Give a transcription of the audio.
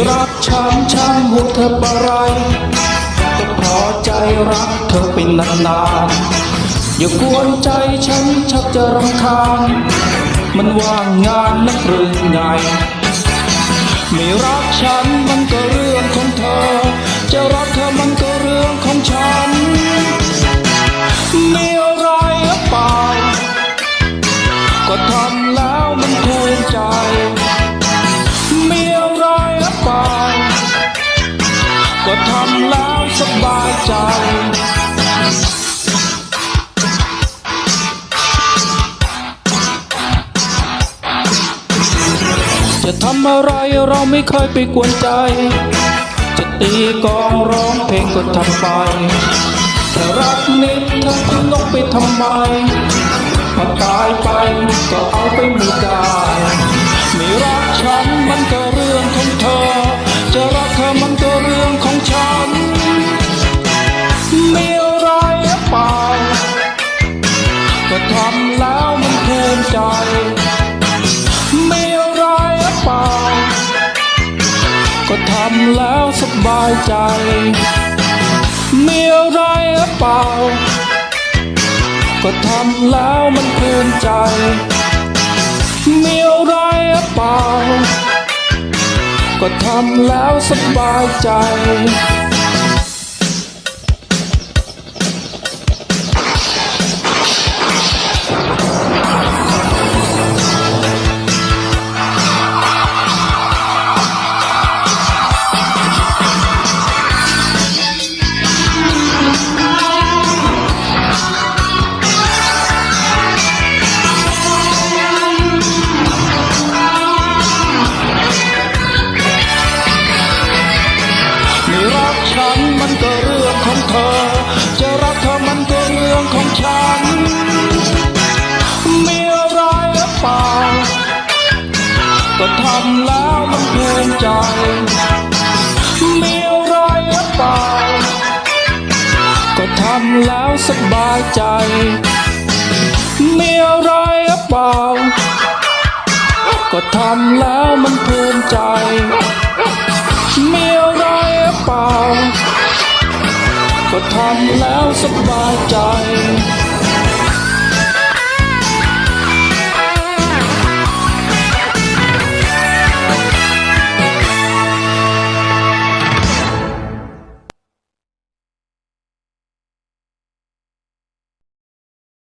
ฉันฉันหัวเธอปะไรก็พอใจรักเธอเป็นนานๆอย่ากวนใจฉันชักจะรำคาญมันว่างงานนักหรือไง ไม่รักฉันมันก็เรื่องของเธอ จะรักเธอมันก็เรื่องของฉันมีอะไรหรือเปล่าก็ทำแล้วมันภูมิใจ ก็ทำแล้วสบายใจจะทำอะไรเราไม่เคยไปกวนใจ จะตีกองร้องเพลงก็ทำไปถ้ารักนิดเธอจะลงไปทำไมพอตายไปก็เอาไปไม่ได้ำแล้วมันภูมิใจมีอะไรหรือเปล่า ก็ทำแล้วสบายใจมีอะไรหรือเปล่า ก็ทำแล้วมันภูมิใจมีอะไรหรือเปล่า ก็ทำแล้วสบายใจ ฉัน มีอะไรหรือเปล่า ก็ทำแล้วมันภูมิใจ มีอะไรหรือเปล่า ก็ทำแล้วสบายใจ มีอะไรหรือเปล่า ก็ทำแล้วมันภูมินใจ แล้วสบายใจ